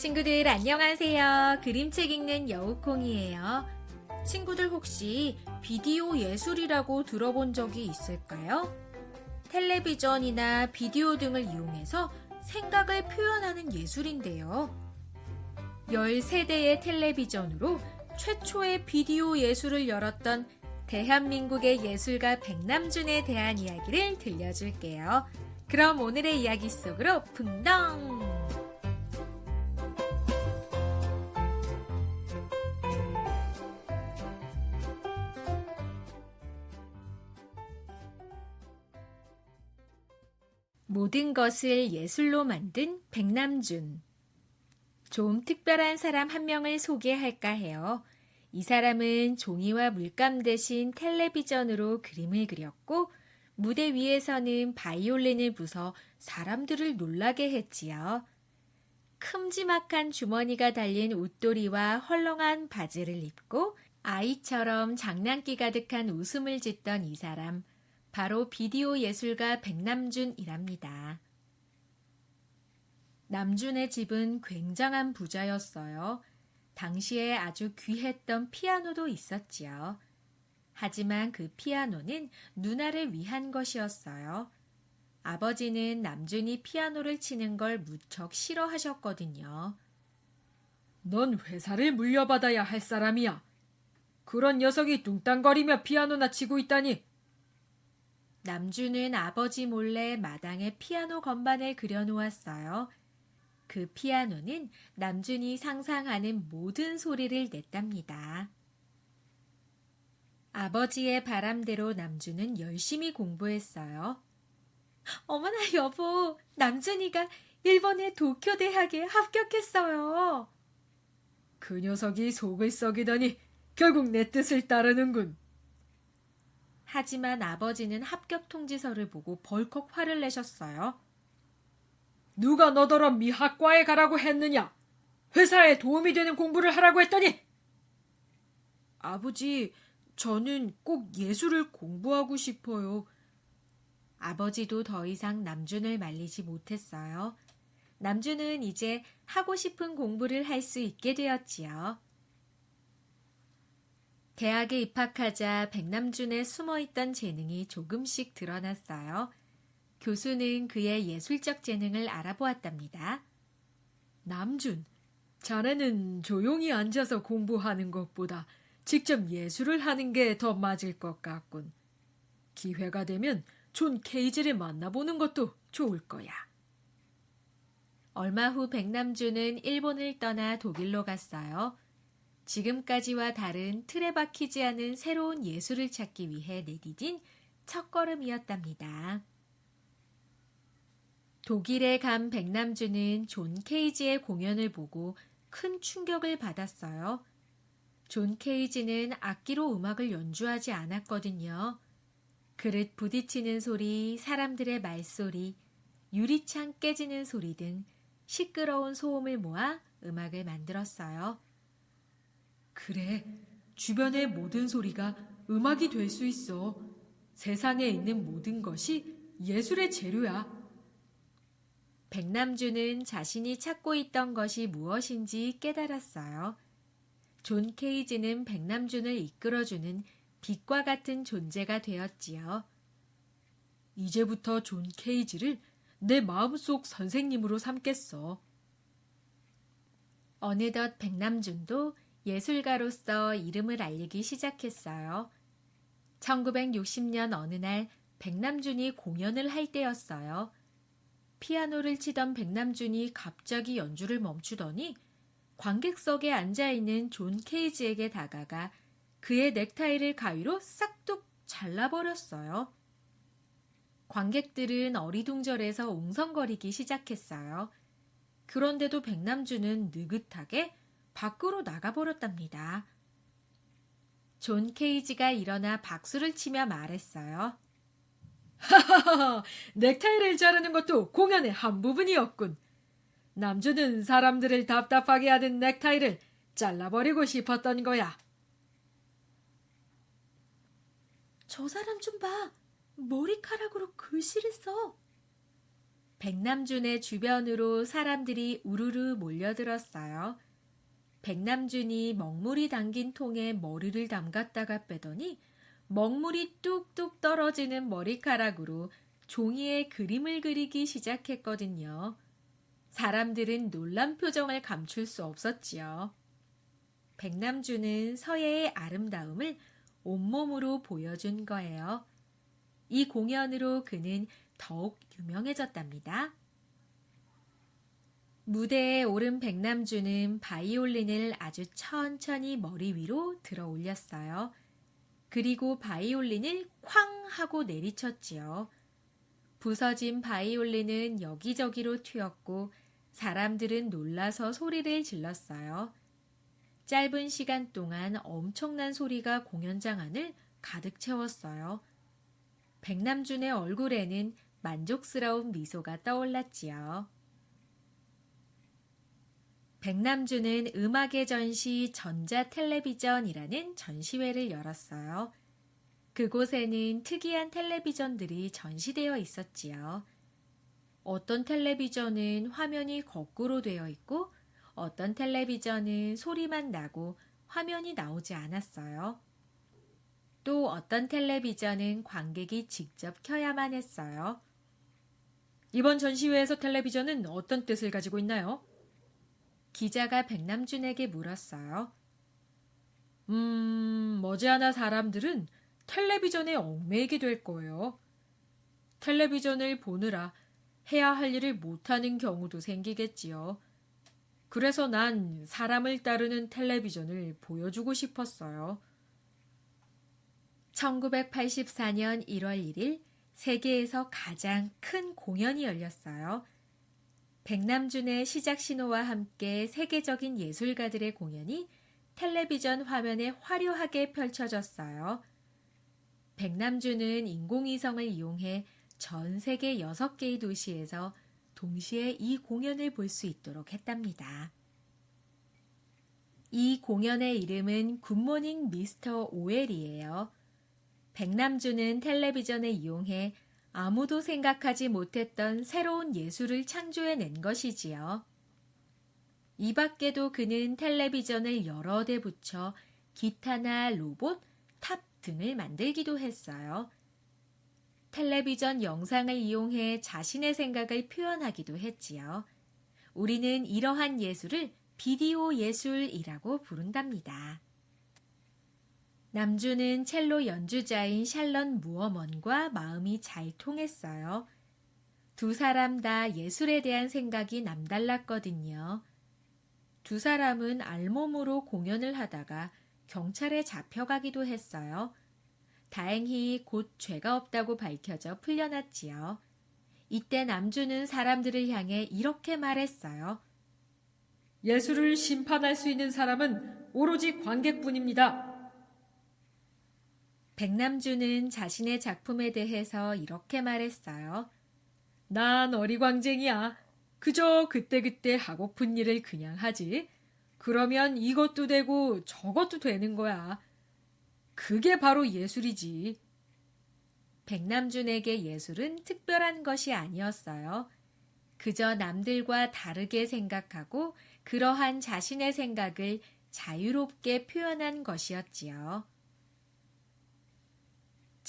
친구들 안녕하세요. 그림책 읽는 여우콩이에요. 친구들 혹시 비디오 예술이라고 들어본 적이 있을까요? 텔레비전이나 비디오 등을 이용해서 생각을 표현하는 예술인데요. 13대의 텔레비전으로 최초의 비디오 예술을 열었던 대한민국의 예술가 백남준에 대한 이야기를 들려줄게요. 그럼 오늘의 이야기 속으로 풍덩! 모든 것을 예술로 만든 백남준. 좀 특별한 사람 한 명을 소개할까 해요. 이 사람은 종이와 물감 대신 텔레비전으로 그림을 그렸고 무대 위에서는 바이올린을 부서 사람들을 놀라게 했지요. 큼지막한 주머니가 달린 옷도리와 헐렁한 바지를 입고 아이처럼 장난기 가득한 웃음을 짓던 이 사람, 바로 비디오 예술가 백남준이랍니다. 남준의 집은 굉장한 부자였어요. 당시에 아주 귀했던 피아노도 있었지요. 하지만 그 피아노는 누나를 위한 것이었어요. 아버지는 남준이 피아노를 치는 걸 무척 싫어하셨거든요. 넌 회사를 물려받아야 할 사람이야. 그런 녀석이 뚱땅거리며 피아노나 치고 있다니. 남준은 아버지 몰래 마당에 피아노 건반을 그려놓았어요. 그 피아노는 남준이 상상하는 모든 소리를 냈답니다. 아버지의 바람대로 남준은 열심히 공부했어요. 어머나 여보, 남준이가 일본의 도쿄 대학에 합격했어요. 그 녀석이 속을 썩이더니 결국 내 뜻을 따르는군. 하지만 아버지는 합격 통지서를 보고 벌컥 화를 내셨어요. 누가 너더러 미학과에 가라고 했느냐? 회사에 도움이 되는 공부를 하라고 했더니! 아버지, 저는 꼭 예술을 공부하고 싶어요. 아버지도 더 이상 남준을 말리지 못했어요. 남준은 이제 하고 싶은 공부를 할 수 있게 되었지요. 대학에 입학하자 백남준의 숨어있던 재능이 조금씩 드러났어요. 교수는 그의 예술적 재능을 알아보았답니다. 남준, 자네는 조용히 앉아서 공부하는 것보다 직접 예술을 하는 게 더 맞을 것 같군. 기회가 되면 존 케이지를 만나보는 것도 좋을 거야. 얼마 후 백남준은 일본을 떠나 독일로 갔어요. 지금까지와 다른 틀에 박히지 않은 새로운 예술을 찾기 위해 내디딘 첫걸음이었답니다. 독일에 간 백남준은 존 케이지의 공연을 보고 큰 충격을 받았어요. 존 케이지는 악기로 음악을 연주하지 않았거든요. 그릇 부딪히는 소리, 사람들의 말소리, 유리창 깨지는 소리 등 시끄러운 소음을 모아 음악을 만들었어요. 그래, 주변의 모든 소리가 음악이 될 수 있어. 세상에 있는 모든 것이 예술의 재료야. 백남주는 자신이 찾고 있던 것이 무엇인지 깨달았어요. 존 케이지는 백남준을 이끌어주는 빛과 같은 존재가 되었지요. 이제부터 존 케이지를 내 마음속 선생님으로 삼겠어. 어느덧 백남준도 예술가로서 이름을 알리기 시작했어요. 1960년 어느 날 백남준이 공연을 할 때였어요. 피아노를 치던 백남준이 갑자기 연주를 멈추더니 관객석에 앉아 있는 존 케이지에게 다가가 그의 넥타이를 가위로 싹둑 잘라버렸어요. 관객들은 어리둥절해서 웅성거리기 시작했어요. 그런데도 백남준은 느긋하게 밖으로 나가버렸답니다. 존 케이지가 일어나 박수를 치며 말했어요. 하하하, 넥타이를 자르는 것도 공연의 한 부분이었군. 남주는 사람들을 답답하게 하는 넥타이를 잘라버리고 싶었던 거야. 저 사람 좀 봐. 머리카락으로 글씨를 써. 백남준의 주변으로 사람들이 우르르 몰려들었어요. 백남준이 먹물이 담긴 통에 머리를 담갔다가 빼더니 먹물이 뚝뚝 떨어지는 머리카락으로 종이에 그림을 그리기 시작했거든요. 사람들은 놀란 표정을 감출 수 없었지요. 백남준은 서예의 아름다움을 온몸으로 보여준 거예요. 이 공연으로 그는 더욱 유명해졌답니다. 무대에 오른 백남준은 바이올린을 아주 천천히 머리 위로 들어 올렸어요. 그리고 바이올린을 쾅 하고 내리쳤지요. 부서진 바이올린은 여기저기로 튀었고 사람들은 놀라서 소리를 질렀어요. 짧은 시간 동안 엄청난 소리가 공연장 안을 가득 채웠어요. 백남준의 얼굴에는 만족스러운 미소가 떠올랐지요. 백남준은 음악의 전시 전자 텔레비전이라는 전시회를 열었어요. 그곳에는 특이한 텔레비전들이 전시되어 있었지요. 어떤 텔레비전은 화면이 거꾸로 되어 있고 어떤 텔레비전은 소리만 나고 화면이 나오지 않았어요. 또 어떤 텔레비전은 관객이 직접 켜야만 했어요. 이번 전시회에서 텔레비전은 어떤 뜻을 가지고 있나요? 기자가 백남준에게 물었어요. 음, 머지않아 사람들은 텔레비전에 얽매이게 될 거예요. 텔레비전을 보느라 해야 할 일을 못하는 경우도 생기겠지요. 그래서 난 사람을 따르는 텔레비전을 보여주고 싶었어요. 1984년 1월 1일 세계에서 가장 큰 공연이 열렸어요. 백남준의 시작 신호와 함께 세계적인 예술가들의 공연이 텔레비전 화면에 화려하게 펼쳐졌어요. 백남준은 인공위성을 이용해 전 세계 6개의 도시에서 동시에 이 공연을 볼 수 있도록 했답니다. 이 공연의 이름은 굿모닝 미스터 오웰이에요. 백남준은 텔레비전을 이용해 아무도 생각하지 못했던 새로운 예술을 창조해낸 것이지요. 이 밖에도 그는 텔레비전을 여러 대 붙여 기타나 로봇, 탑 등을 만들기도 했어요. 텔레비전 영상을 이용해 자신의 생각을 표현하기도 했지요. 우리는 이러한 예술을 비디오 예술이라고 부른답니다. 남주는 첼로 연주자인 샬런 무어먼과 마음이 잘 통했어요. 두 사람 다 예술에 대한 생각이 남달랐거든요. 두 사람은 알몸으로 공연을 하다가 경찰에 잡혀가기도 했어요. 다행히 곧 죄가 없다고 밝혀져 풀려났지요. 이때 남주는 사람들을 향해 이렇게 말했어요. 예술을 심판할 수 있는 사람은 오로지 관객뿐입니다. 백남주는 자신의 작품에 대해서 이렇게 말했어요. 난 어리광쟁이야. 그저 그때그때 하고픈 일을 그냥 하지. 그러면 이것도 되고 저것도 되는 거야. 그게 바로 예술이지. 백남준에게 예술은 특별한 것이 아니었어요. 그저 남들과 다르게 생각하고 그러한 자신의 생각을 자유롭게 표현한 것이었지요.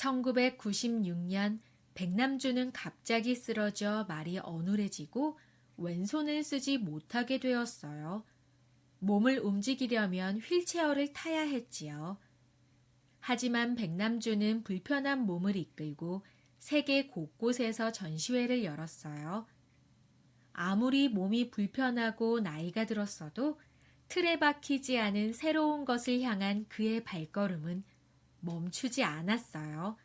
1996년 백남주는 갑자기 쓰러져 말이 어눌해지고 왼손을 쓰지 못하게 되었어요. 몸을 움직이려면 휠체어를 타야 했지요. 하지만 백남주는 불편한 몸을 이끌고 세계 곳곳에서 전시회를 열었어요. 아무리 몸이 불편하고 나이가 들었어도 틀에 박히지 않은 새로운 것을 향한 그의 발걸음은 멈추지 않았어요.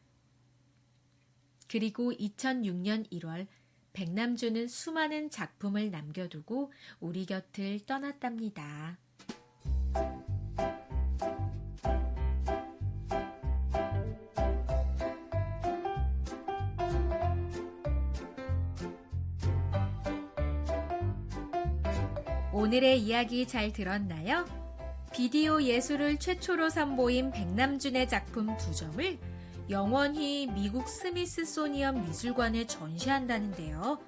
그리고 2006년 1월 백남주는 수많은 작품을 남겨두고 우리 곁을 떠났답니다. 오늘의 이야기 잘 들었나요? 비디오 예술을 최초로 선보인 백남준의 작품 두 점을 영원히 미국 스미스 소니언 미술관에 전시한다는데요.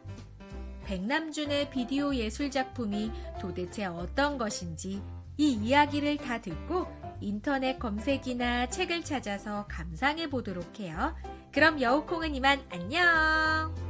백남준의 비디오 예술 작품이 도대체 어떤 것인지 이 이야기를 다 듣고 인터넷 검색이나 책을 찾아서 감상해 보도록 해요. 그럼 여우콩은 이만 안녕!